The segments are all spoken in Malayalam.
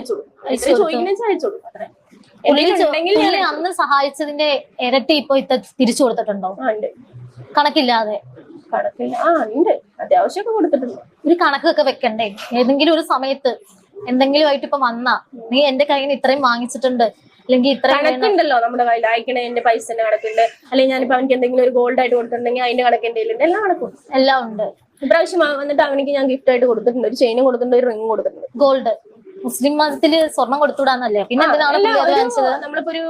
അയച്ചു കൊടുക്കും അന്ന് സഹായിച്ചതിന്റെ ഇരട്ടി ഇപ്പൊ ഇത്ത തിരിച്ചു കൊടുത്തിട്ടുണ്ടോ? കണക്കില്ലാതെ. കണക്കില്ല ആ ഉണ്ട്. അത്യാവശ്യമൊക്കെ കൊടുത്തിട്ടുണ്ട്. ഒരു കണക്കൊക്കെ വെക്കണ്ടേ? ഏതെങ്കിലും ഒരു സമയത്ത് എന്തെങ്കിലും ആയിട്ട് ഇപ്പൊ വന്നാ നീ എന്റെ കയ്യിൽ നിന്ന് ഇത്രയും വാങ്ങിച്ചിട്ടുണ്ട് അല്ലെങ്കിൽ ഇത്രയും വേണം. കണക്കുണ്ടല്ലോ നമ്മുടെ കയ്യിൽ അയക്കണേ എന്റെ പൈസന്റെ കണക്കുണ്ട്. അല്ലെങ്കിൽ ഞാനിപ്പോ അവനിക്ക് എന്തെങ്കിലും ഒരു ഗോൾഡ് ആയിട്ട് കൊടുത്തിട്ടുണ്ടെങ്കിൽ അതിന്റെ കണക്ക് എല്ലാം കണക്കും. എല്ലാം ഉണ്ട്. ഇപ്രാവശ്യം വന്നിട്ട് അവനിക്ക് ഞാൻ ഗിഫ്റ്റ് ആയിട്ട് കൊടുത്തിട്ടുണ്ട്. ഒരു ചെയിനും കൊടുത്തിട്ടുണ്ട് ഒരു റിംഗ് കൊടുത്തിട്ടുണ്ട്. ഗോൾഡ് മുസ്ലിം മതത്തിൽ സ്വർണം കൊടുത്തുവിടാന്നല്ലേ? പിന്നെ എന്തിനാണ് നമ്മളിപ്പോ ഒരു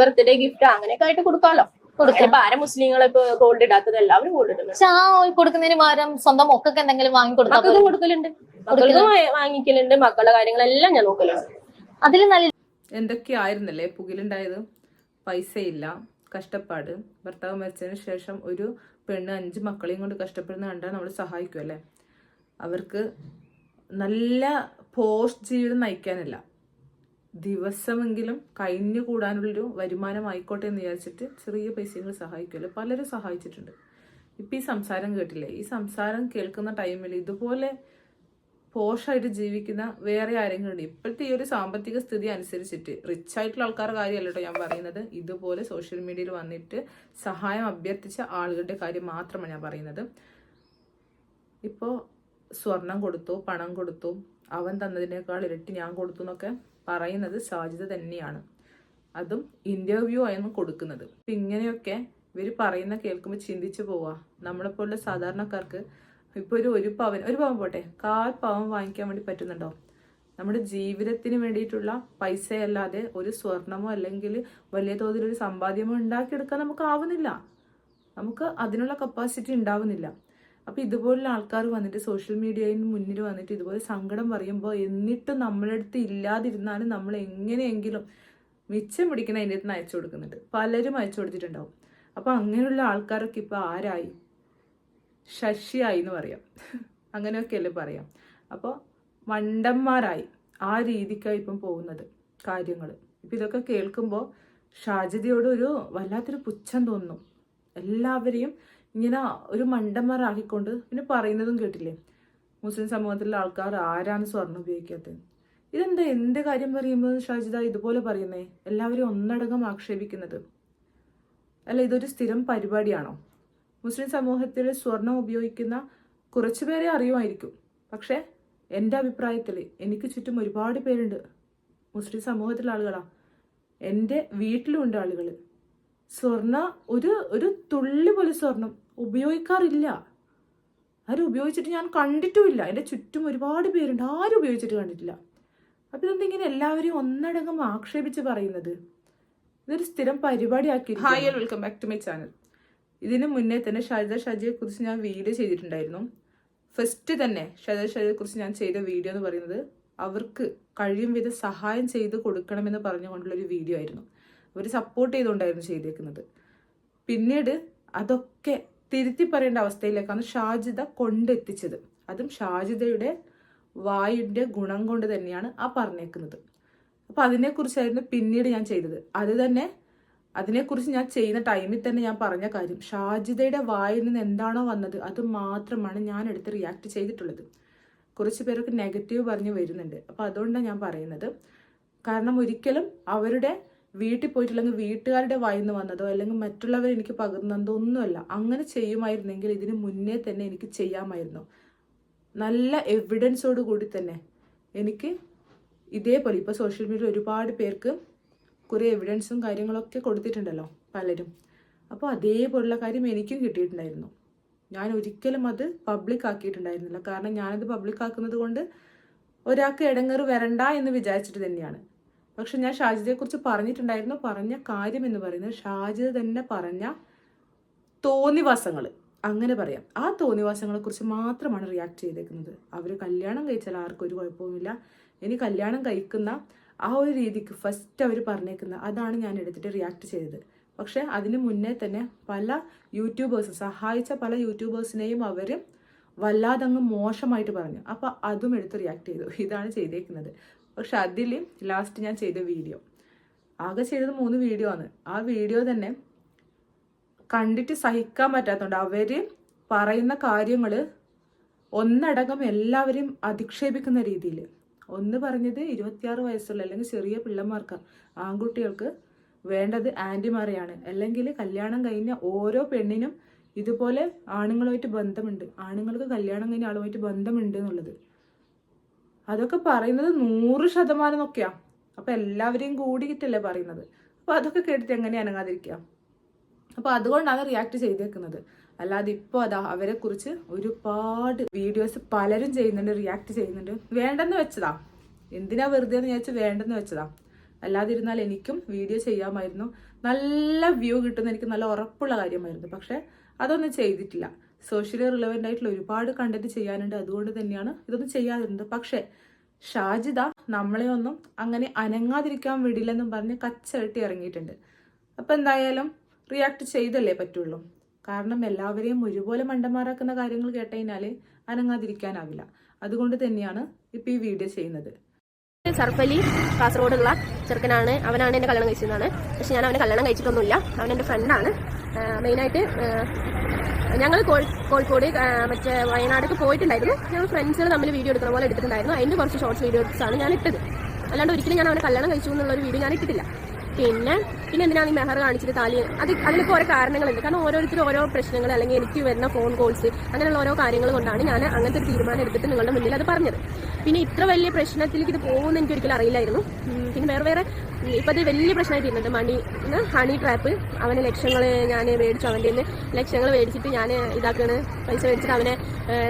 ബർത്ത്ഡേ ഗിഫ്റ്റ് അങ്ങനെയൊക്കെ ആയിട്ട് കൊടുക്കാമല്ലോ ഇപ്പൊ ആരെ ഗോൾഡ് ഇടാത്തത് എല്ലാവരും ഗോൾഡ് ഇടുന്നത്. പക്ഷെ ആ കൊടുക്കുന്നതിന് പകരം സ്വന്തം മക്കൾക്ക് എന്തെങ്കിലും വാങ്ങി കൊടുത്താൽ മക്കൾക്കും കൊടുക്കലുണ്ട്. മക്കൾക്കും വാങ്ങിക്കലുണ്ട് മക്കളുടെ കാര്യങ്ങളെല്ലാം ഞാൻ നോക്കലുണ്ട്. അതിൽ നല്ല എന്തൊക്കെയായിരുന്നല്ലേ പുകിലുണ്ടായത്? പൈസയില്ല കഷ്ടപ്പാട്. ഭർത്താവ് മരിച്ചതിന് ശേഷം ഒരു പെണ്ണ് അഞ്ച് മക്കളെയും കൊണ്ട് കഷ്ടപ്പെടുന്ന കണ്ടാൽ നമ്മൾ സഹായിക്കും അല്ലേ അവർക്ക് നല്ല പോസ്റ്റ് ജീവിതം നയിക്കാനല്ല. ദിവസമെങ്കിലും കഴിഞ്ഞു കൂടാനുള്ളൊരു വരുമാനം ആയിക്കോട്ടെ എന്ന് വിചാരിച്ചിട്ട് ചെറിയ പൈസകൾ സഹായിക്കുമല്ലോ പലരും സഹായിച്ചിട്ടുണ്ട്. ഇപ്പം ഈ സംസാരം കേട്ടില്ലേ? ഈ സംസാരം കേൾക്കുന്ന ടൈമിൽ ഇതുപോലെ പോഷായിട്ട് ജീവിക്കുന്ന വേറെ ആരെങ്കിലും ഉണ്ട് ഇപ്പോഴത്തെ ഈ ഒരു സാമ്പത്തിക സ്ഥിതി അനുസരിച്ചിട്ട് റിച്ച് ആയിട്ടുള്ള ആൾക്കാരുടെ കാര്യമല്ല കേട്ടോ ഞാൻ പറയുന്നത്. ഇതുപോലെ സോഷ്യൽ മീഡിയയിൽ വന്നിട്ട് സഹായം അഭ്യർത്ഥിച്ച ആളുകളുടെ കാര്യം മാത്രമാണ് ഞാൻ പറയുന്നത്. ഇപ്പോൾ സ്വർണം കൊടുത്തു പണം കൊടുത്തു. അവൻ തന്നതിനേക്കാൾ ഇരട്ടി ഞാൻ കൊടുത്തു എന്നൊക്കെ പറയുന്നത് സാധ്യത തന്നെയാണ്. അതും ഇന്റർവ്യൂ ആയിരുന്നു കൊടുക്കുന്നത്. അപ്പം ഇങ്ങനെയൊക്കെ ഇവർ പറയുന്ന കേൾക്കുമ്പോൾ ചിന്തിച്ചു പോവാ. നമ്മളെപ്പോലുള്ള സാധാരണക്കാർക്ക് ഇപ്പോൾ ഒരു ഒരു പവൻ ഒരു പവൻ പോട്ടെ കാൽ പവൻ വാങ്ങിക്കാൻ വേണ്ടി പറ്റുന്നുണ്ടോ? നമ്മുടെ ജീവിതത്തിന് വേണ്ടിയിട്ടുള്ള പൈസയല്ലാതെ ഒരു സ്വർണമോ അല്ലെങ്കിൽ വലിയ തോതിൽ ഒരു സമ്പാദ്യമോ ഉണ്ടാക്കിയെടുക്കാൻ നമുക്ക് ആവുന്നില്ല. നമുക്ക് അതിനുള്ള കപ്പാസിറ്റി ഉണ്ടാവുന്നില്ല. അപ്പൊ ഇതുപോലുള്ള ആൾക്കാർ വന്നിട്ട് സോഷ്യൽ മീഡിയയിൽ മുന്നിൽ വന്നിട്ട് ഇതുപോലെ സങ്കടം പറയുമ്പോൾ എന്നിട്ടും നമ്മളെ അടുത്ത് ഇല്ലാതിരുന്നാലും നമ്മൾ എങ്ങനെയെങ്കിലും മിച്ചം പിടിക്കുന്ന അതിന്റെ അടുത്ത് അയച്ചു കൊടുക്കുന്നുണ്ട്. പലരും അയച്ചു കൊടുത്തിട്ടുണ്ടാവും. അപ്പോൾ അങ്ങനെയുള്ള ആൾക്കാരൊക്കെ ഇപ്പൊ ആരായി? ശശിയായി എന്ന് പറയാം. അങ്ങനെയൊക്കെയല്ലേ പറയാം. അപ്പോൾ മണ്ടന്മാരായി ആ രീതിക്കായി ഇപ്പം പോകുന്നത് കാര്യങ്ങൾ ഇപ്പം ഇതൊക്കെ കേൾക്കുമ്പോൾ ഷാജിദയോട് ഒരു വല്ലാത്തൊരു പുച്ഛം തോന്നും എല്ലാവരെയും ഇങ്ങനെ ഒരു മണ്ടന്മാരാക്കിക്കൊണ്ട് പിന്നെ പറയുന്നതും കേട്ടില്ലേ? മുസ്ലിം സമൂഹത്തിലെ ആൾക്കാർ ആരാണ് സ്വർണം ഉപയോഗിക്കാത്തത്? ഇതെന്താ എന്റെ കാര്യം പറയുമ്പോൾ ഷാജിദ ഇതുപോലെ പറയുന്നേ? എല്ലാവരും ഒന്നടങ്കം ആക്ഷേപിക്കുന്നത്. അല്ല ഇതൊരു സ്ഥിരം പരിപാടിയാണോ? മുസ്ലിം സമൂഹത്തിൽ സ്വർണം ഉപയോഗിക്കുന്ന കുറച്ചു പേരെ അറിയുമായിരിക്കും. പക്ഷേ എന്റെ അഭിപ്രായത്തിൽ എനിക്ക് ചുറ്റും ഒരുപാട് പേരുണ്ട്. മുസ്ലിം സമൂഹത്തിലെ ആളുകളാ. എന്റെ വീട്ടിലുണ്ട് ആളുകൾ സ്വർണ ഒരു ഒരു തുള്ളി പോലെ സ്വർണം ഉപയോഗിക്കാറില്ല. ആരും ഉപയോഗിച്ചിട്ട് ഞാൻ കണ്ടിട്ടുമില്ല. എന്റെ ചുറ്റും ഒരുപാട് പേരുണ്ട്. ആരും ഉപയോഗിച്ചിട്ട് കണ്ടിട്ടില്ല. അപ്പം ഇതെന്താ ഇങ്ങനെ എല്ലാവരെയും ഒന്നടങ്കം ആക്ഷേപിച്ച് പറയുന്നത്? ഇതൊരു സ്ഥിരം പരിപാടിയാക്കി hi welcome back to my channel ഇതിന് മുന്നേ തന്നെ ഷാജിദ ഷാജിയെ കുറിച്ച് ഞാൻ വീഡിയോ ചെയ്തിട്ടുണ്ടായിരുന്നു. ഫസ്റ്റ് തന്നെ ഷാജിയെ കുറിച്ച് ഞാൻ ചെയ്ത വീഡിയോ എന്ന് പറയുന്നത് അവർക്ക് കഴിയും വിധം സഹായം ചെയ്ത് കൊടുക്കണമെന്ന് പറഞ്ഞുകൊണ്ടുള്ള ഒരു വീഡിയോ ആയിരുന്നു. അവർ സപ്പോർട്ട് ചെയ്തുകൊണ്ടായിരുന്നു ചെയ്തേക്കുന്നത്. പിന്നീട് അതൊക്കെ തിരുത്തി പറയേണ്ട അവസ്ഥയിലേക്കാണ് ഷാജിദ കൊണ്ടെത്തിച്ചത്. അതും ഷാജിദയുടെ വായുവിന്റെ ഗുണം കൊണ്ട് തന്നെയാണ് ആ പറഞ്ഞേക്കുന്നത്. അപ്പോൾ അതിനെക്കുറിച്ചായിരുന്നു പിന്നീട് ഞാൻ ചെയ്തത്. അത് തന്നെ അതിനെക്കുറിച്ച് ഞാൻ ചെയ്യുന്ന ടൈമിൽ തന്നെ ഞാൻ പറഞ്ഞ കാര്യം ഷാജിദയുടെ വായിൽ നിന്ന് എന്താണോ വന്നത് അത് മാത്രമാണ് ഞാൻ എടുത്ത് റിയാക്ട് ചെയ്തിട്ടുള്ളത്. കുറച്ച് പേരൊക്കെ നെഗറ്റീവ് പറഞ്ഞ് വരുന്നുണ്ട്. അപ്പോൾ അതുകൊണ്ടാണ് ഞാൻ പറയുന്നത്. കാരണം ഒരിക്കലും അവരുടെ വീട്ടിൽ പോയിട്ടില്ലെങ്കിൽ വീട്ടുകാരുടെ വായിൽ നിന്ന് വന്നതോ അല്ലെങ്കിൽ മറ്റുള്ളവർ എനിക്ക് പകർന്നതോ ഒന്നുമല്ല. അങ്ങനെ ചെയ്യുമായിരുന്നെങ്കിൽ ഇതിന് മുന്നേ തന്നെ എനിക്ക് ചെയ്യാമായിരുന്നു. നല്ല എവിഡൻസോട് കൂടി തന്നെ എനിക്ക് ഇതേപോലെ ഇപ്പോൾ സോഷ്യൽ മീഡിയ ഒരുപാട് പേർക്ക് കുറേ എവിഡൻസും കാര്യങ്ങളൊക്കെ കൊടുത്തിട്ടുണ്ടല്ലോ പലരും. അപ്പോൾ അതേപോലുള്ള കാര്യം എനിക്കും കിട്ടിയിട്ടുണ്ടായിരുന്നു. ഞാൻ ഒരിക്കലും അത് പബ്ലിക് ആക്കിയിട്ടുണ്ടായിരുന്നില്ല. കാരണം ഞാനത് പബ്ലിക് ആക്കുന്നത് കൊണ്ട് ഒരാൾക്ക് ഇടങ്ങേറ് വരണ്ട എന്ന് വിചാരിച്ചിട്ട് തന്നെയാണ്. പക്ഷെ ഞാൻ ഷാജിദയെക്കുറിച്ച് പറഞ്ഞിട്ടുണ്ടായിരുന്നു. പറഞ്ഞ കാര്യം എന്ന് പറയുന്നത് ഷാജിദ തന്നെ പറഞ്ഞ തോന്നിവാസങ്ങൾ അങ്ങനെ പറയാം. ആ തോന്നിവാസങ്ങളെ കുറിച്ച് മാത്രമാണ് റിയാക്ട് ചെയ്തേക്കുന്നത്. അവർ കല്യാണം കഴിച്ചാൽ ആർക്കും ഒരു കുഴപ്പവുമില്ല. ഇനി കല്യാണം കഴിക്കുന്ന ആ ഒരു രീതിക്ക് ഫസ്റ്റ് അവർ പറഞ്ഞേക്കുന്ന അതാണ് ഞാൻ എടുത്തിട്ട് റിയാക്ട് ചെയ്തത്. പക്ഷെ അതിന് മുന്നേ തന്നെ പല യൂട്യൂബേഴ്സ് സഹായിച്ച പല യൂട്യൂബേഴ്സിനെയും അവർ വല്ലാതങ്ങ് മോശമായിട്ട് പറഞ്ഞു. അപ്പോൾ അതും എടുത്ത് റിയാക്ട് ചെയ്തു. ഇതാണ് ചെയ്തേക്കുന്നത്. പക്ഷെ അതിൽ ലാസ്റ്റ് ഞാൻ ചെയ്ത വീഡിയോ ആകെ ചെയ്തത് മൂന്ന് വീഡിയോ ആണ്. ആ വീഡിയോ തന്നെ കണ്ടിട്ട് സഹിക്കാൻ പറ്റാത്തതുകൊണ്ട് അവർ പറയുന്ന കാര്യങ്ങൾ ഒന്നടങ്കം എല്ലാവരെയും അധിക്ഷേപിക്കുന്ന രീതിയിൽ ഒന്ന് പറഞ്ഞത് ഇരുപത്തിയാറ് വയസ്സുള്ള അല്ലെങ്കിൽ ചെറിയ പിള്ളമാർക്ക് ആൺകുട്ടികൾക്ക് വേണ്ടത് ആന്റിമാരെയാണ് അല്ലെങ്കിൽ കല്യാണം കഴിഞ്ഞ ഓരോ പെണ്ണിനും ഇതുപോലെ ആണുങ്ങളുമായിട്ട് ബന്ധമുണ്ട്. ആണുങ്ങൾക്ക് കല്യാണം കഴിഞ്ഞ ആളുമായിട്ട് ബന്ധമുണ്ട് എന്നുള്ളത്. അതൊക്കെ പറയുന്നത് നൂറ് ശതമാനം ഒക്കെയാ. അപ്പൊ എല്ലാവരെയും കൂടിയിട്ടല്ലേ പറയുന്നത്. അപ്പൊ അതൊക്കെ കേട്ടിട്ട് എങ്ങനെ അനങ്ങാതിരിക്കുക? അപ്പൊ അതുകൊണ്ടാണ് റിയാക്ട് ചെയ്തേക്കുന്നത്. അല്ലാതെ ഇപ്പോൾ അതാ അവരെ കുറിച്ച് ഒരുപാട് വീഡിയോസ് പലരും ചെയ്യുന്നുണ്ട് റിയാക്ട് ചെയ്യുന്നുണ്ട്. വേണ്ടെന്ന് വെച്ചതാ. എന്തിനാ വെറുതെ എന്ന് വിചാരിച്ച് വേണ്ടെന്ന് വെച്ചതാ. അല്ലാതിരുന്നാൽ എനിക്കും വീഡിയോ ചെയ്യാമായിരുന്നു. നല്ല വ്യൂ കിട്ടുന്ന എനിക്ക് നല്ല ഉറപ്പുള്ള കാര്യമായിരുന്നു. പക്ഷെ അതൊന്നും ചെയ്തിട്ടില്ല. സോഷ്യലി റിലവന്റ് ആയിട്ടുള്ള ഒരുപാട് കണ്ടന്റ് ചെയ്യാനുണ്ട്. അതുകൊണ്ട് തന്നെയാണ് ഇതൊന്നും ചെയ്യാതിരുന്നത്. പക്ഷേ ഷാജിദ നമ്മളെ ഒന്നും അങ്ങനെ അനങ്ങാതിരിക്കാൻ വിടില്ലെന്നും പറഞ്ഞ് കച്ചവട്ടി ഇറങ്ങിയിട്ടുണ്ട്. അപ്പം എന്തായാലും റിയാക്ട് ചെയ്തല്ലേ പറ്റുള്ളൂ. കാരണം എല്ലാവരെയും ഒരുപോലെ മണ്ടന്മാരാക്കുന്ന കാര്യങ്ങൾ കേട്ടുകഴിഞ്ഞാൽ അനങ്ങാതിരിക്കാനാവില്ല. അതുകൊണ്ട് തന്നെയാണ് ഇപ്പം ഈ വീഡിയോ ചെയ്യുന്നത്. സർഫലി കാസർഗോഡുള്ള ചെറുക്കനാണ്. അവനാണ് എന്നെ കല്യാണം കഴിച്ചതാണ് പക്ഷെ ഞാൻ അവനെ കല്യാണം കഴിച്ചിട്ടൊന്നുമില്ല. അവൻ എന്റെ ഫ്രണ്ടാണ് മെയിനായിട്ട് ഞങ്ങൾ കോഴിക്കോട് മറ്റേ വയനാടൊക്കെ പോയിട്ടുണ്ടായിരുന്നു. ഞങ്ങൾ ഫ്രണ്ട്സുകൾ തമ്മിൽ വീഡിയോ എടുക്കുന്ന പോലെ എടുത്തിട്ടുണ്ടായിരുന്നു. അതിന്റെ കുറച്ച് ഷോർട്സ് വീഡിയോസാണ് ഞാൻ ഇട്ടത്. അല്ലാണ്ട് ഒരിക്കലും ഞാൻ അവനെ കല്യാണം കഴിച്ചു എന്നുള്ളൊരു വീഡിയോ ഞാൻ ഇട്ടിട്ടില്ല. പിന്നെ പിന്നെ എന്തിനാണ് ഈ മെഹർ കാണിച്ചിട്ട് താലി അത് അതിനൊക്കെ ഓരോ കാരണങ്ങളുണ്ട്. കാരണം ഓരോരുത്തരും ഓരോ പ്രശ്നങ്ങൾ അല്ലെങ്കിൽ എനിക്ക് വരുന്ന ഫോൺ കോൾസ് അങ്ങനെയുള്ള ഓരോ കാര്യങ്ങൾ കൊണ്ടാണ് ഞാൻ അങ്ങനത്തെ ഒരു തീരുമാനം എടുത്തിട്ട് നിങ്ങളുടെ മുന്നിൽ അത് പറഞ്ഞത്. പിന്നെ ഇത്ര വലിയ പ്രശ്നത്തിലേക്ക് ഇത് പോകുമെന്ന് എനിക്ക് ഒരിക്കലും അറിയില്ലായിരുന്നു. പിന്നെ വേറെ വേറെ ഇപ്പൊ അത് വലിയ പ്രശ്നമായി തീരുന്നുണ്ട്. മണി ഹണി ട്രാപ്പ് അവന് ലക്ഷങ്ങൾ ഞാൻ മേടിച്ചു. അവന്റെ നിന്ന് ലക്ഷങ്ങൾ മേടിച്ചിട്ട് ഞാൻ ഇതാക്കാണ്. പൈസ മേടിച്ചിട്ട് അവനെ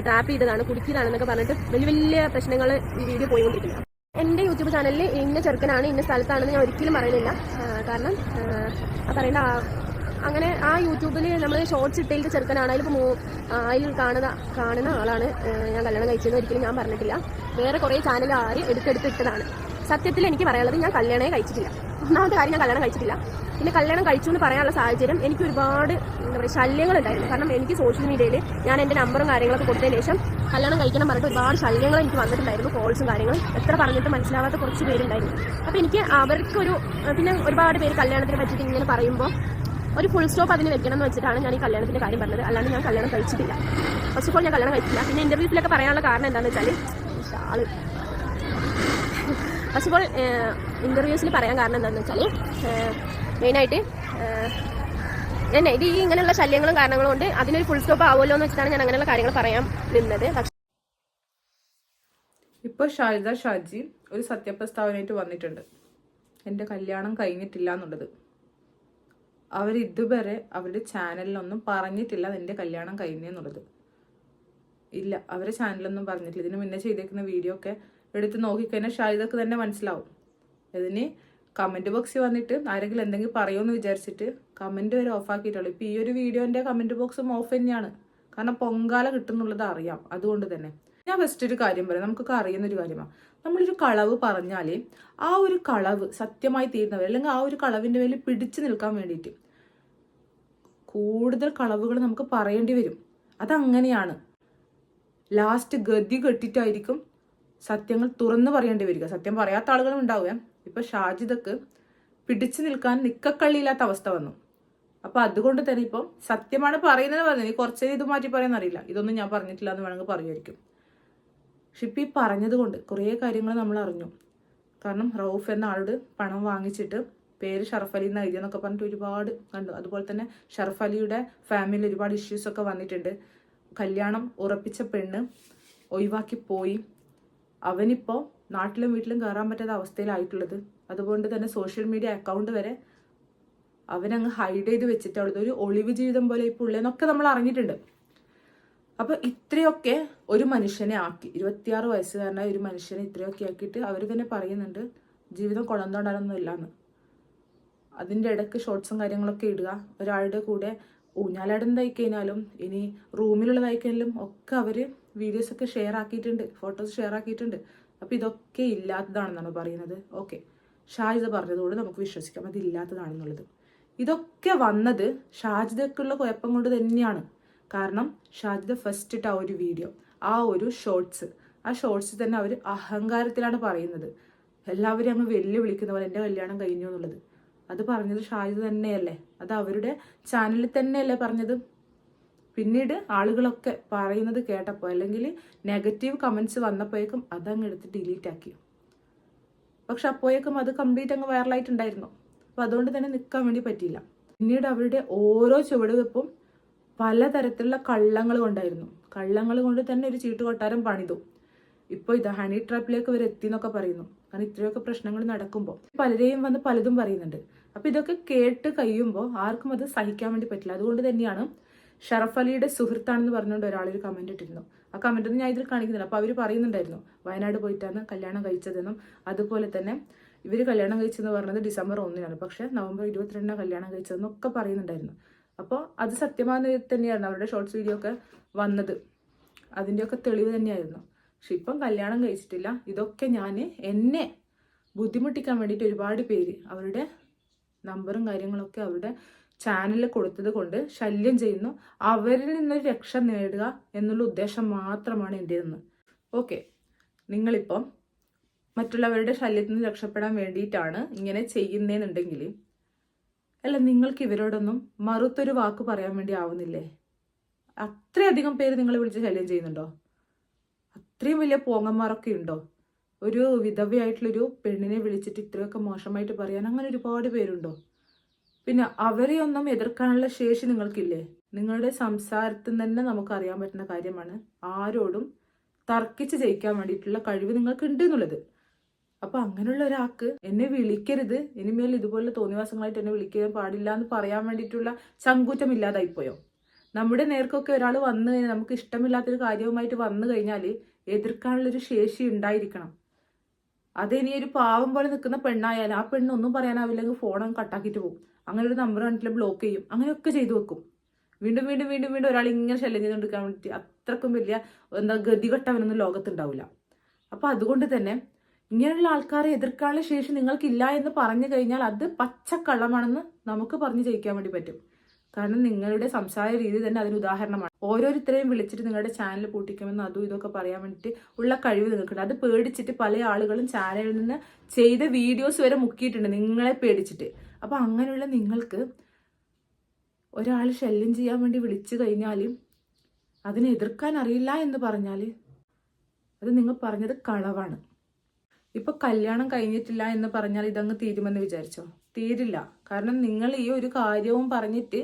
ട്രാപ്പ് ചെയ്തതാണ് കുടുക്കിയതാണെന്നൊക്കെ പറഞ്ഞിട്ട് വലിയ വലിയ പ്രശ്നങ്ങൾ ഈ വീഡിയോ പോയിക്കൊണ്ടിരിക്കുന്നത് എന്റെ യൂട്യൂബ് ചാനലിൽ ഇന്ന ചെറുക്കനാണ് ഇന്ന സ്ഥലത്താണെന്ന് ഞാൻ ഒരിക്കലും പറയുന്നില്ല കാരണം പറയേണ്ട അങ്ങനെ ആ യൂട്യൂബിൽ നമ്മൾ ഷോർട്സ് ഇട്ടതിൽ ചെറുക്കനാണ്. മൂ അതിൽ കാണുന്ന കാണുന്ന ആളാണ്. ഞാൻ കല്യാണം കഴിച്ചതെന്ന് ഒരിക്കലും ഞാൻ പറഞ്ഞിട്ടില്ല. വേറെ കുറേ ചാനൽ ആര് എടുത്തെടുത്ത് ഇട്ടതാണ്. സത്യത്തിൽ എനിക്ക് പറയാനുള്ളത് ഞാൻ കല്യാണമേ കഴിച്ചിട്ടില്ല. ഒന്നാമത്തെ കാര്യം ഞാൻ കല്യാണം കഴിച്ചിട്ടില്ല. പിന്നെ കല്യാണം കഴിച്ചു എന്ന് പറയാനുള്ള സാഹചര്യം എനിക്ക് ഒരുപാട് എന്താ പറയുക ശല്യങ്ങളുണ്ടായിരുന്നു. കാരണം എനിക്ക് സോഷ്യൽ മീഡിയയിൽ ഞാൻ എന്റെ നമ്പറും കാര്യങ്ങളൊക്കെ കൊടുത്തതിന് ശേഷം കല്യാണം കഴിക്കണം പറഞ്ഞിട്ട് ഒരുപാട് ശല്യങ്ങൾ എനിക്ക് വന്നിട്ടുണ്ടായിരുന്നു കോൾസും കാര്യങ്ങളും. എത്ര പറഞ്ഞിട്ട് മനസ്സിലാവാത്ത കുറച്ച് പേരുണ്ടായിരുന്നു. അപ്പോൾ എനിക്ക് അവർക്കൊരു പിന്നെ ഒരുപാട് പേര് കല്യാണത്തിനെ പറ്റിയിട്ട് ഇങ്ങനെ പറയുമ്പോൾ ഒരു ഫുൾ സ്റ്റോപ്പ് അതിന് വെക്കണം എന്ന് വെച്ചിട്ടാണ് ഞാൻ ഈ കല്യാണത്തിന്റെ കാര്യം പറഞ്ഞത്. അല്ലാണ്ട് ഞാൻ കല്യാണം കഴിച്ചിട്ടില്ല. ഫസ്റ്റ് ഓഫ് ഓൾ ഞാൻ കല്യാണം കഴിച്ചില്ല പിന്നെ ഇന്റർവ്യൂസിലൊക്കെ പറയാനുള്ള കാരണം എന്താണെന്ന് വെച്ചാൽ ഫസ്റ്റ് ഓഫ് ഓൾ ഇന്റർവ്യൂസിൽ പറയാൻ കാരണം എന്താണെന്ന് വെച്ചാൽ മെയിനായിട്ട് ഞാൻ ഇത് ഇങ്ങനെയുള്ള ശല്യങ്ങളും കാരണങ്ങളും ഉണ്ട്. അതിനൊരു ഫുൾ സ്റ്റോപ്പ് ആവുമല്ലോ എന്ന് വെച്ചിട്ടാണ് ഞാൻ അങ്ങനെയുള്ള കാര്യങ്ങൾ പറയാൻ നിന്നത്. ഇപ്പൊ ഷാരിദ ഷാജി ഒരു സത്യപ്രസ്താവനയായിട്ട് വന്നിട്ടുണ്ട്. എന്റെ കല്യാണം കഴിഞ്ഞിട്ടില്ല എന്നുള്ളത്. അവർ ഇതുവരെ അവരുടെ ചാനലിലൊന്നും പറഞ്ഞിട്ടില്ല എന്റെ കല്യാണം കഴിഞ്ഞെന്നുള്ളത് ഇല്ല അവരെ ചാനലൊന്നും പറഞ്ഞിട്ടില്ല. ഇതിന് മുന്നേ ചെയ്തേക്കുന്ന വീഡിയോ ഒക്കെ എടുത്ത് നോക്കിക്കഴിഞ്ഞാൽ ഷാരിദക്ക് തന്നെ മനസ്സിലാവും. ഇതിന് കമന്റ് ബോക്സിൽ വന്നിട്ട് ആരെങ്കിലും എന്തെങ്കിലും പറയുമെന്ന് വിചാരിച്ചിട്ട് കമന്റ് വരെ ഓഫ് ആക്കിയിട്ടുള്ളൂ. ഇപ്പൊ ഈ ഒരു വീഡിയോന്റെ കമന്റ് ബോക്സും ഓഫ് തന്നെയാണ്. കാരണം പൊങ്കാല കിട്ടുന്നുള്ളത് അറിയാം. അതുകൊണ്ട് തന്നെ. ഞാൻ ഫസ്റ്റ് ഒരു കാര്യം പറയാം. നമുക്കൊക്കെ അറിയുന്നൊരു കാര്യമാണ് നമ്മളൊരു കളവ് പറഞ്ഞാൽ ആ ഒരു കളവ് സത്യമായി തീരുന്നവർ അല്ലെങ്കിൽ ആ ഒരു കളവിന്റെ മേലിൽ പിടിച്ചു നിൽക്കാൻ വേണ്ടിയിട്ട് കൂടുതൽ കളവുകൾ നമുക്ക് പറയേണ്ടി വരും. അതങ്ങനെയാണ്. ലാസ്റ്റ് ഗതി കെട്ടിട്ടായിരിക്കും സത്യങ്ങൾ തുറന്നു പറയേണ്ടി വരിക. സത്യം പറയാത്ത ആളുകളും ഉണ്ടാവുക. ഇപ്പൊ ഷാജിദക്ക് പിടിച്ചു നിൽക്കാൻ നിക്കക്കള്ളിയില്ലാത്ത അവസ്ഥ വന്നു. അപ്പോൾ അതുകൊണ്ട് തന്നെ ഇപ്പം സത്യമാണ് പറയുന്നത് പറഞ്ഞത്. കുറച്ചേ ഇത് മാറ്റി പറയാൻ അറിയില്ല. ഇതൊന്നും ഞാൻ പറഞ്ഞിട്ടില്ല എന്ന് വേണമെങ്കിൽ പറയുമായിരിക്കും. പക്ഷെ ഈ പറഞ്ഞത് കൊണ്ട് കുറേ കാര്യങ്ങൾ നമ്മൾ അറിഞ്ഞു. കാരണം റൌഫ് എന്ന ആളോട് പണം വാങ്ങിച്ചിട്ട് പേര് ഷറഫ് അലി എന്ന് എഴുതിയെന്നൊക്കെ പറഞ്ഞിട്ട് ഒരുപാട് കണ്ടു. അതുപോലെ തന്നെ ഷറഫ് അലിയുടെ ഫാമിലിയിൽ ഒരുപാട് ഇഷ്യൂസ് ഒക്കെ വന്നിട്ടുണ്ട്. കല്യാണം ഉറപ്പിച്ച പെണ്ണ് ഒഴിവാക്കി പോയി. അവനിപ്പോൾ നാട്ടിലും വീട്ടിലും കയറാൻ പറ്റാത്ത അവസ്ഥയിലായിട്ടുള്ളത്. അതുകൊണ്ട് തന്നെ സോഷ്യൽ മീഡിയ അക്കൗണ്ട് വരെ അവനങ്ങ് ഹൈഡ് ചെയ്ത് വെച്ചിട്ടുള്ളത് ഒരു ഒളിവ് ജീവിതം പോലെ ഇപ്പോൾ ഉള്ളതെന്നൊക്കെ നമ്മൾ അറിഞ്ഞിട്ടുണ്ട്. അപ്പൊ ഇത്രയൊക്കെ ഒരു മനുഷ്യനെ ആക്കി ഇരുപത്തിയാറ് വയസ്സുകാരനായ ഒരു മനുഷ്യനെ ഇത്രയൊക്കെ ആക്കിയിട്ട് അവർ തന്നെ പറയുന്നുണ്ട് ജീവിതം കുളം തോണ്ടാനൊന്നും ഇല്ലാന്ന്. അതിന്റെ ഇടയ്ക്ക് ഷോർട്സും കാര്യങ്ങളൊക്കെ ഇടുക. ഒരാളുടെ കൂടെ ഊഞ്ഞാലാടുന്നതായി കഴിഞ്ഞാലും ഇനി റൂമിലുള്ളതായി കഴിഞ്ഞാലും ഒക്കെ അവർ വീഡിയോസൊക്കെ ഷെയർ ആക്കിയിട്ടുണ്ട് ഫോട്ടോസ് ഷെയർ ആക്കിയിട്ടുണ്ട്. അപ്പം ഇതൊക്കെ ഇല്ലാത്തതാണെന്നാണ് പറയുന്നത്? ഓക്കെ. ഷാജിദ പറഞ്ഞതുകൊണ്ട് നമുക്ക് വിശ്വസിക്കാം. അത് ഇല്ലാത്തതാണെന്നുള്ളത്. ഇതൊക്കെ വന്നത് ഷാജിദക്കുള്ള കുഴപ്പം കൊണ്ട് തന്നെയാണ്. കാരണം ഷാജിദ ഫസ്റ്റ് ഇട്ട ആ ഒരു വീഡിയോ ആ ഒരു ഷോർട്സ് ആ ഷോർട്സ് തന്നെ അവർ അഹങ്കാരത്തിലാണ് പറയുന്നത്. എല്ലാവരും അങ്ങ് വെല്ലുവിളിക്കുന്ന പോലെ എന്റെ കല്യാണം കഴിഞ്ഞു എന്നുള്ളത്. അത് പറഞ്ഞത് ഷാജിദ് തന്നെയല്ലേ? അത് അവരുടെ ചാനലിൽ തന്നെയല്ലേ പറഞ്ഞത്? പിന്നീട് ആളുകളൊക്കെ പറയുന്നത് കേട്ടപ്പോൾ അല്ലെങ്കിൽ നെഗറ്റീവ് കമൻസ് വന്നപ്പോഴേക്കും അതങ്ങ് എടുത്ത് ഡിലീറ്റ് ആക്കി. പക്ഷെ അപ്പോഴേക്കും അത് കംപ്ലീറ്റ് അങ്ങ് വൈറലായിട്ടുണ്ടായിരുന്നു അപ്പോൾ അതുകൊണ്ട് തന്നെ നിൽക്കാൻ വേണ്ടി പറ്റിയില്ല. പിന്നീട് അവരുടെ ഓരോ ചുവടുവെപ്പും പലതരത്തിലുള്ള കള്ളങ്ങൾ കൊണ്ടായിരുന്നു. കള്ളങ്ങൾ കൊണ്ട് തന്നെ ഒരു ചീട്ട് കൊട്ടാരം പണിതു. ഇപ്പോൾ ഇത് ഹണി ട്രാപ്പിലേക്ക് ഇവർ എത്തി എന്നൊക്കെ പറയുന്നു. കാരണം ഇത്രയൊക്കെ പ്രശ്നങ്ങൾ നടക്കുമ്പോൾ പലരെയും വന്ന് പലതും പറയുന്നുണ്ട്. അപ്പോൾ ഇതൊക്കെ കേട്ട് കഴിയുമ്പോൾ ആർക്കും അത് സഹിക്കാൻ വേണ്ടി പറ്റില്ല. അതുകൊണ്ട് തന്നെയാണ് ഷറഫ് അലിയുടെ സുഹൃത്താണെന്ന് പറഞ്ഞുകൊണ്ട് ഒരാളൊരു കമന്റ് ഇട്ടിരുന്നു. ആ കമന്റ് ഒന്നും ഞാൻ ഇതിൽ കാണിക്കുന്നില്ല. അപ്പോൾ അവർ പറയുന്നുണ്ടായിരുന്നു വയനാട് പോയിട്ടാണ് കല്യാണം കഴിച്ചതെന്നും. അതുപോലെ തന്നെ ഇവർ കല്യാണം കഴിച്ചതെന്ന് പറഞ്ഞത് ഡിസംബർ ഒന്നിനാണ്. പക്ഷെ നവംബർ ഇരുപത്തിരണ്ടിനാണ് കല്യാണം കഴിച്ചതെന്നൊക്കെ പറയുന്നുണ്ടായിരുന്നു. അപ്പോൾ അത് സത്യമാകുന്ന തന്നെയാണ് അവരുടെ ഷോർട്സ് വീഡിയോ ഒക്കെ വന്നത്. അതിന്റെയൊക്കെ തെളിവ് തന്നെയായിരുന്നു. പക്ഷെ ഇപ്പം കല്യാണം കഴിച്ചിട്ടില്ല. ഇതൊക്കെ ഞാൻ എന്നെ ബുദ്ധിമുട്ടിക്കാൻ വേണ്ടിയിട്ട് ഒരുപാട് പേര് അവരുടെ നമ്പറും കാര്യങ്ങളൊക്കെ അവരുടെ ചാനലിൽ കൊടുത്തത് കൊണ്ട് ശല്യം ചെയ്യുന്നു. അവരിൽ നിന്നൊരു രക്ഷ നേടുക എന്നുള്ള ഉദ്ദേശം മാത്രമാണ് എന്റെതെന്ന് ഓക്കെ. നിങ്ങളിപ്പം മറ്റുള്ളവരുടെ ശല്യത്തിൽ നിന്ന് രക്ഷപ്പെടാൻ വേണ്ടിയിട്ടാണ് ഇങ്ങനെ ചെയ്യുന്നതെന്നുണ്ടെങ്കിൽ അല്ല നിങ്ങൾക്ക് ഇവരോടൊന്നും മറുത്തൊരു വാക്ക് പറയാൻ വേണ്ടി ആവുന്നില്ലേ? അത്രയധികം പേര് നിങ്ങൾ വിളിച്ച് ശല്യം ചെയ്യുന്നുണ്ടോ? അത്രയും വലിയ പോങ്ങന്മാരൊക്കെ ഉണ്ടോ? ഒരു വിധവയായിട്ടുള്ളൊരു പെണ്ണിനെ വിളിച്ചിട്ട് ഇത്രയൊക്കെ മോശമായിട്ട് പറയാൻ അങ്ങനെ ഒരുപാട് പേരുണ്ടോ? പിന്നെ അവരെ ഒന്നും എതിർക്കാനുള്ള ശേഷി നിങ്ങൾക്കില്ലേ? നിങ്ങളുടെ സംസാരത്തിൽ തന്നെ നമുക്ക് അറിയാൻ പറ്റുന്ന കാര്യമാണ് ആരോടും തർക്കിച്ച് ജയിക്കാൻ വേണ്ടിയിട്ടുള്ള കഴിവ് നിങ്ങൾക്ക് ഉണ്ട് എന്നുള്ളത്. അപ്പൊ അങ്ങനെയുള്ള ഒരാൾക്ക് എന്നെ വിളിക്കരുത്. ഇനിമേൽ ഇതുപോലെ തോന്നിവാസങ്ങളായിട്ട് എന്നെ വിളിക്കാൻ പാടില്ല എന്ന് പറയാൻ വേണ്ടിയിട്ടുള്ള ചങ്കൂറ്റം ഇല്ലാതായിപ്പോയോ? നമ്മുടെ നേർക്കൊക്കെ ഒരാൾ വന്നു നമുക്ക് ഇഷ്ടമില്ലാത്തൊരു കാര്യവുമായിട്ട് വന്നു കഴിഞ്ഞാൽ എതിർക്കാനുള്ളൊരു ശേഷി ഉണ്ടായിരിക്കണം. അത് ഇനി ഒരു പാവം പോലെ നിൽക്കുന്ന പെണ്ണായാലും ആ പെണ്ണ് ഒന്നും പറയാനാവില്ലെങ്കിൽ ഫോൺ അങ്ങ് കട്ടാക്കിയിട്ട് പോകും. അങ്ങനെ ഒരു നമ്പർ കണ്ടിട്ട് ബ്ലോക്ക് ചെയ്യും. അങ്ങനെയൊക്കെ ചെയ്തു വെക്കും. വീണ്ടും വീണ്ടും വീണ്ടും വീണ്ടും ഒരാൾ ഇങ്ങനെ ശല്യം ചെയ്തുകൊണ്ടിരിക്കാൻ വേണ്ടിയിട്ട് അത്രക്കും വലിയ എന്താ ഗതികെട്ടവനൊന്നും ലോകത്തുണ്ടാവില്ല. അപ്പൊ അതുകൊണ്ട് തന്നെ ഇങ്ങനെയുള്ള ആൾക്കാരെ എതിർക്കാനുള്ള ശേഷി നിങ്ങൾക്കില്ല എന്ന് പറഞ്ഞു കഴിഞ്ഞാൽ അത് പച്ചക്കള്ളമാണെന്ന് നമുക്ക് പറഞ്ഞു ജയിക്കാൻ വേണ്ടി പറ്റും. കാരണം നിങ്ങളുടെ സംസാര രീതി തന്നെ അതിന് ഉദാഹരണമാണ്. ഓരോരുത്തരെയും വിളിച്ചിട്ട് നിങ്ങളുടെ ചാനൽ പൂട്ടിക്കുമെന്ന് അതും ഇതൊക്കെ പറയാൻ വേണ്ടിയിട്ട് ഉള്ള കഴിവ് നിങ്ങൾക്കുണ്ട്. അത് പേടിച്ചിട്ട് പല ആളുകളും ചാനലിൽ നിന്ന് ചെയ്ത വീഡിയോസ് വരെ മുക്കിയിട്ടുണ്ട് നിങ്ങളെ പേടിച്ചിട്ട്. അപ്പൊ അങ്ങനെയുള്ള നിങ്ങൾക്ക് ഒരാൾ ശല്യം ചെയ്യാൻ വേണ്ടി വിളിച്ചു കഴിഞ്ഞാൽ അതിനെ എതിർക്കാൻ അറിയില്ല എന്ന് പറഞ്ഞാൽ അത് നിങ്ങൾ പറഞ്ഞത് കളവാണ്. ഇപ്പൊ കല്യാണം കഴിഞ്ഞിട്ടില്ല എന്ന് പറഞ്ഞാൽ ഇതങ്ങ് തീരുമെന്ന് വിചാരിച്ചോ? തീരില്ല. കാരണം നിങ്ങൾ ഈ ഒരു കാര്യവും പറഞ്ഞിട്ട്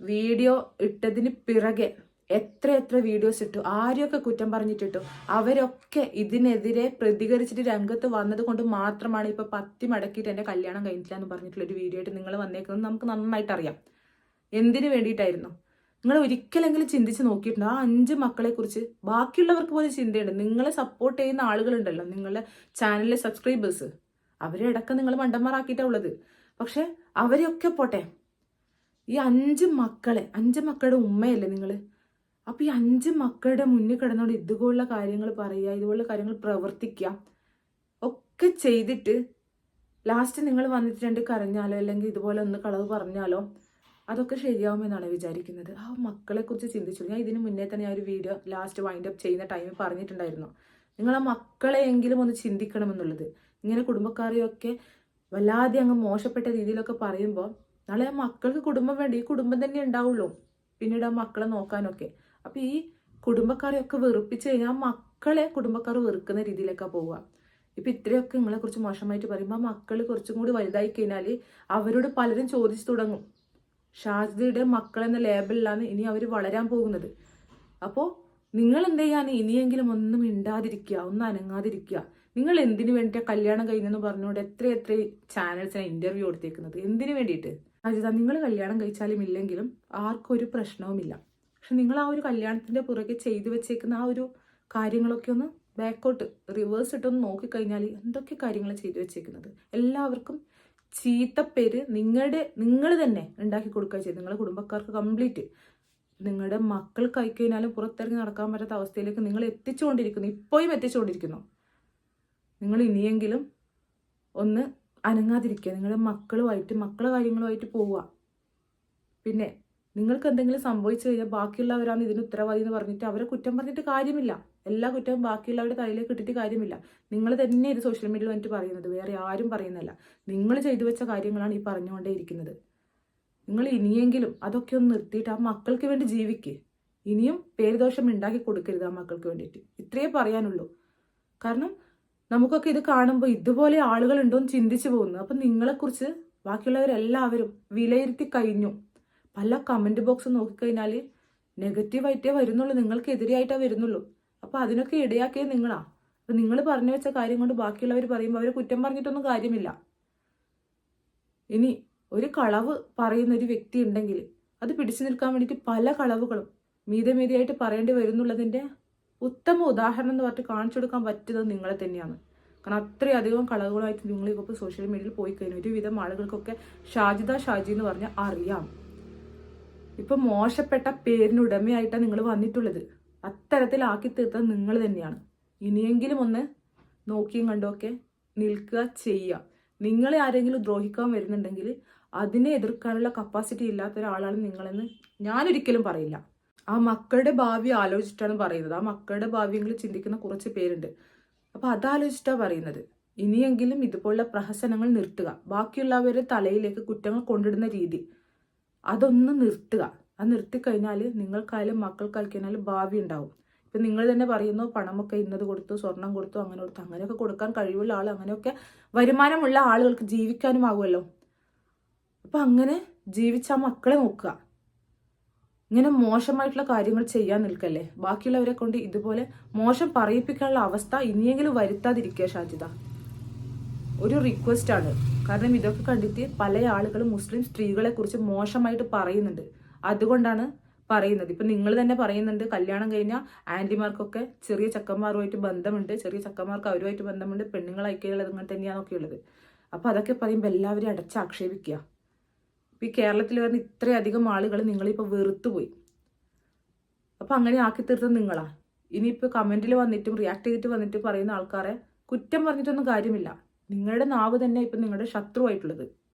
വീഡിയോ ഇട്ടതിന് പിറകെ എത്ര എത്ര വീഡിയോസ് ഇട്ടു ആരെയൊക്കെ കുറ്റം പറഞ്ഞിട്ടിട്ടു അവരൊക്കെ ഇതിനെതിരെ പ്രതികരിച്ചിട്ട് രംഗത്ത് വന്നത് കൊണ്ട് മാത്രമാണ് ഇപ്പൊ പത്തി മടക്കിയിട്ട് എന്റെ കല്യാണം കഴിഞ്ഞില്ല എന്ന് പറഞ്ഞിട്ടുള്ള ഒരു വീഡിയോ ആയിട്ട് നിങ്ങൾ വന്നേക്കുന്നത് നമുക്ക് നന്നായിട്ട് അറിയാം. എന്തിനു വേണ്ടിയിട്ടായിരുന്നു? നിങ്ങൾ ഒരിക്കലെങ്കിലും ചിന്തിച്ച് നോക്കിയിട്ടുണ്ടോ? ആ അഞ്ച് മക്കളെ കുറിച്ച് ബാക്കിയുള്ളവർക്ക് പോലും ചിന്തയുണ്ട്. നിങ്ങളെ സപ്പോർട്ട് ചെയ്യുന്ന ആളുകളുണ്ടല്ലോ നിങ്ങളുടെ ചാനലിലെ സബ്സ്ക്രൈബേഴ്സ് അവരെ ഇടയ്ക്ക് നിങ്ങൾ മണ്ടന്മാരാക്കിയിട്ടാ ഉള്ളത്. പക്ഷെ അവരെയൊക്കെ പോട്ടെ. ഈ അഞ്ച് മക്കളെ അഞ്ച് മക്കളുടെ ഉമ്മയല്ലേ നിങ്ങൾ അപ്പൊ ഈ അഞ്ച് മക്കളുടെ മുന്നിൽ കിടന്നുകൊണ്ട് ഇതുപോലുള്ള കാര്യങ്ങൾ പറയുക ഇതുപോലുള്ള കാര്യങ്ങൾ പ്രവർത്തിക്കുക ഒക്കെ ചെയ്തിട്ട് ലാസ്റ്റ് നിങ്ങൾ വന്നിട്ട് രണ്ട് കരഞ്ഞാലോ അല്ലെങ്കിൽ ഇതുപോലെ ഒന്ന് കളവ് പറഞ്ഞാലോ അതൊക്കെ ശരിയാവുമെന്നാണ് വിചാരിക്കുന്നത്. ആ മക്കളെ കുറിച്ച് ചിന്തിച്ചു. ഞാൻ ഇതിന് മുന്നേ തന്നെ ഞാൻ ഒരു വീഡിയോ ലാസ്റ്റ് വൈൻഡ് അപ്പ് ചെയ്യുന്ന ടൈമിൽ പറഞ്ഞിട്ടുണ്ടായിരുന്നു. നിങ്ങൾ ആ മക്കളെയെങ്കിലും ഒന്ന് ചിന്തിക്കണമെന്നുള്ളത്. ഇങ്ങനെ കുടുംബക്കാരെയൊക്കെ വല്ലാതെ അങ്ങ് മോശപ്പെട്ട രീതിയിലൊക്കെ പറയുമ്പോൾ നാളെ ആ മക്കൾക്ക് കുടുംബം വേണ്ട ഈ കുടുംബം തന്നെ ഉണ്ടാവുള്ളൂ. പിന്നീട് ആ മക്കളെ നോക്കാനൊക്കെ. അപ്പൊ ഈ കുടുംബക്കാരെയൊക്കെ വെറുപ്പിച്ച് കഴിഞ്ഞാൽ മക്കളെ കുടുംബക്കാർ വെറുക്കുന്ന രീതിയിലൊക്കെ പോവുക. ഇപ്പൊ ഇത്രയൊക്കെ കുറിച്ച് മോശമായിട്ട് പറയുമ്പോൾ മക്കൾ കുറച്ചും കൂടി വലുതായി കഴിഞ്ഞാൽ അവരോട് പലരും ചോദിച്ചു തുടങ്ങും. ഷാജിദയുടെ മക്കൾ എന്ന ലേബലിലാണ് ഇനി അവർ വളരാൻ പോകുന്നത്. അപ്പോൾ നിങ്ങൾ എന്ത് ചെയ്യാൻ ഇനിയെങ്കിലും ഒന്നും മിണ്ടാതിരിക്കുക ഒന്നും അനങ്ങാതിരിക്കുക. നിങ്ങൾ എന്തിനു വേണ്ടിയിട്ട് കല്യാണം കഴിഞ്ഞെന്ന് പറഞ്ഞുകൊണ്ട് എത്ര എത്ര ചാനൽസിനെ ഇന്റർവ്യൂ കൊടുത്തേക്കുന്നത്? എന്തിനു വേണ്ടിയിട്ട്? അജിത നിങ്ങൾ കല്യാണം കഴിച്ചാലും ഇല്ലെങ്കിലും ആർക്കും ഒരു പ്രശ്നവുമില്ല. പക്ഷെ നിങ്ങൾ ആ ഒരു കല്യാണത്തിന്റെ പുറകെ ചെയ്തു വെച്ചേക്കുന്ന ആ ഒരു കാര്യങ്ങളൊക്കെ ഒന്ന് ബാക്കോട്ട് റിവേഴ്സ് ഇട്ടൊന്ന് നോക്കിക്കഴിഞ്ഞാൽ എന്തൊക്കെ കാര്യങ്ങൾ ചെയ്തു വെച്ചേക്കുന്നത്? എല്ലാവർക്കും ചീത്തപ്പേര് നിങ്ങളുടെ നിങ്ങൾ തന്നെ ഉണ്ടാക്കി കൊടുക്കുക ചെയ്ത് നിങ്ങളുടെ കുടുംബക്കാർക്ക് കംപ്ലീറ്റ് നിങ്ങളുടെ മക്കൾ കഴിക്കഴിഞ്ഞാലും പുറത്തിറങ്ങി നടക്കാൻ പറ്റാത്ത അവസ്ഥയിലേക്ക് നിങ്ങൾ എത്തിച്ചുകൊണ്ടിരിക്കുന്നു. ഇപ്പോഴും എത്തിച്ചുകൊണ്ടിരിക്കുന്നു. നിങ്ങൾ ഇനിയെങ്കിലും ഒന്ന് അനങ്ങാതിരിക്കുക. നിങ്ങളുടെ മക്കളുമായിട്ട് മക്കളെ കാര്യങ്ങളുമായിട്ട് പോവുക. പിന്നെ നിങ്ങൾക്ക് എന്തെങ്കിലും സംഭവിച്ചു കഴിഞ്ഞാൽ ബാക്കിയുള്ളവരാണ് ഇതിന് ഉത്തരവാദി എന്ന് പറഞ്ഞിട്ട് അവരെ കുറ്റം പറഞ്ഞിട്ട് കാര്യമില്ല. എല്ലാ കുറ്റവും ബാക്കിയുള്ളവരുടെ തലയിലേക്ക് ഇട്ടിട്ട് കാര്യമില്ല. നിങ്ങൾ തന്നെ ഇത് സോഷ്യൽ മീഡിയയിൽ വന്നിട്ട് പറയുന്നത്. വേറെ ആരും പറയുന്നില്ല നിങ്ങൾ ചെയ്തു വെച്ച കാര്യങ്ങളാണ് ഈ പറഞ്ഞുകൊണ്ടേയിരിക്കുന്നത് നിങ്ങൾ ഇനിയെങ്കിലും അതൊക്കെ ഒന്ന് നിർത്തിയിട്ട് ആ മക്കൾക്ക് വേണ്ടി ജീവിക്ക്. ഇനിയും പേരുദോഷം ഉണ്ടാക്കി കൊടുക്കരുത് ആ മക്കൾക്ക് വേണ്ടിയിട്ട്. ഇത്രയേ പറയാനുള്ളൂ. കാരണം നമുക്കൊക്കെ ഇത് കാണുമ്പോൾ ഇതുപോലെ ആളുകൾ ഉണ്ടോയെന്ന് ചിന്തിച്ചു പോകുന്നു. അപ്പം നിങ്ങളെക്കുറിച്ച് ബാക്കിയുള്ളവരെല്ലാവരും വിലയിരുത്തി കഴിഞ്ഞു. പല കമന്റ് ബോക്സ് നോക്കിക്കഴിഞ്ഞാൽ നെഗറ്റീവായിട്ടേ വരുന്നുള്ളൂ. നിങ്ങൾക്കെതിരെയായിട്ടേ വരുന്നുള്ളൂ. അപ്പോൾ അതിനൊക്കെ ഇടയാക്കിയത് നിങ്ങളാ. അപ്പം നിങ്ങൾ പറഞ്ഞു വെച്ച കാര്യം കൊണ്ട് ബാക്കിയുള്ളവർ പറയുമ്പോൾ അവർ കുറ്റം പറഞ്ഞിട്ടൊന്നും കാര്യമില്ല. ഇനി ഒരു കളവ് പറയുന്ന ഒരു വ്യക്തി ഉണ്ടെങ്കിൽ അത് പിടിച്ചു നിൽക്കാൻ വേണ്ടിയിട്ട് പല കളവുകളും മീതെ മീതിയായിട്ട് പറയേണ്ടി വരുന്നുള്ളതിന്റെ ഉത്തമ ഉദാഹരണം എന്ന് പറഞ്ഞിട്ട് കാണിച്ചു കൊടുക്കാൻ പറ്റുന്നത് നിങ്ങളെ തന്നെയാണ്. കാരണം അത്രയധികം നിങ്ങൾ ഇപ്പോൾ സോഷ്യൽ മീഡിയയിൽ പോയി കഴിഞ്ഞു. ഒരുവിധം ആളുകൾക്കൊക്കെ ഷാജിദ ഷാജി എന്ന് പറഞ്ഞാൽ അറിയാം. ഇപ്പൊ മോശപ്പെട്ട പേരിനുടമയായിട്ടാണ് നിങ്ങൾ വന്നിട്ടുള്ളത്. അത്തരത്തിലാക്കി തീർത്തത് നിങ്ങൾ തന്നെയാണ്. ഇനിയെങ്കിലും ഒന്ന് നോക്കിയും കണ്ടുമൊക്കെ നിൽക്കുക ചെയ്യുക. നിങ്ങളെ ആരെങ്കിലും ദ്രോഹിക്കാൻ വരുന്നുണ്ടെങ്കിൽ അതിനെ എതിർക്കാനുള്ള കപ്പാസിറ്റി ഇല്ലാത്ത ഒരാളാണ് നിങ്ങളെന്ന് ഞാനൊരിക്കലും പറയില്ല. ആ മക്കളുടെ ഭാവി ആലോചിച്ചിട്ടാണ് പറയുന്നത്. ആ മക്കളുടെ ഭാവിയെങ്കിലും ചിന്തിക്കുന്ന കുറച്ച് പേരുണ്ട്. അപ്പൊ അതാലോചിച്ചിട്ടാണ് പറയുന്നത്. ഇനിയെങ്കിലും ഇതുപോലുള്ള പ്രഹസനങ്ങൾ നിർത്തുക. ബാക്കിയുള്ളവരെ തലയിലേക്ക് കുറ്റങ്ങൾ കൊണ്ടിടുന്ന രീതി. അതൊന്ന് നിർത്തുക. അത് നിർത്തിക്കഴിഞ്ഞാൽ നിങ്ങൾക്കായാലും മക്കൾക്കായാലും ഭാവി ഉണ്ടാവും. ഇപ്പം നിങ്ങൾ തന്നെ പറയുന്നു പണമൊക്കെ ഇന്നത് കൊടുത്തു സ്വർണം കൊടുത്തു അങ്ങനെ കൊടുത്തു. അങ്ങനെയൊക്കെ കൊടുക്കാൻ കഴിവുള്ള ആൾ അങ്ങനെയൊക്കെ വരുമാനമുള്ള ആളുകൾക്ക് ജീവിക്കാനും ആകുമല്ലോ. അപ്പം അങ്ങനെ ജീവിച്ച ആ മക്കളെ നോക്കുക. ഇങ്ങനെ മോശമായിട്ടുള്ള കാര്യങ്ങൾ ചെയ്യാൻ നിൽക്കല്ലേ? ബാക്കിയുള്ളവരെ കൊണ്ട് ഇതുപോലെ മോശം പറയിപ്പിക്കാനുള്ള അവസ്ഥ ഇനിയെങ്കിലും വരുത്താതിരിക്കുക ഷാജിത ഒരു റിക്വസ്റ്റ് ആണ്. കാരണം ഇതൊക്കെ കണ്ടിട്ട് പല ആളുകളും മുസ്ലിം സ്ത്രീകളെ കുറിച്ച് മോശമായിട്ട് പറയുന്നുണ്ട്. അതുകൊണ്ടാണ് പറയുന്നത്. ഇപ്പൊ നിങ്ങൾ തന്നെ പറയുന്നുണ്ട് കല്യാണം കഴിഞ്ഞാൽ ആന്റിമാർക്കൊക്കെ ചെറിയ ചക്കന്മാരുമായിട്ട് ബന്ധമുണ്ട് ചെറിയ ചക്കന്മാർക്ക് അവരുമായിട്ട് ബന്ധമുണ്ട് പെണ്ണുങ്ങൾ ഐക്യുള്ളത് ഇങ്ങനെ തന്നെയാണൊക്കെ ഉള്ളത് അപ്പൊ അതൊക്കെ പറയുമ്പോൾ എല്ലാവരും അടച്ചാക്ഷേപിക്കുക ഇപ്പൊ ഈ കേരളത്തിൽ വരുന്ന ഇത്രയധികം ആളുകൾ നിങ്ങളിപ്പോൾ വെറുത്തുപോയി. അപ്പോൾ അങ്ങനെ ആക്കി തീർത്തത് നിങ്ങളാ. ഇനിയിപ്പോൾ കമന്റിൽ വന്നിട്ടും റിയാക്ട് ചെയ്തിട്ട് വന്നിട്ട് പറയുന്ന ആൾക്കാരെ കുറ്റം പറഞ്ഞിട്ടൊന്നും കാര്യമില്ല. നിങ്ങളുടെ നാവ് തന്നെ ഇപ്പം നിങ്ങളുടെ ശത്രുവായിട്ടുള്ളത്.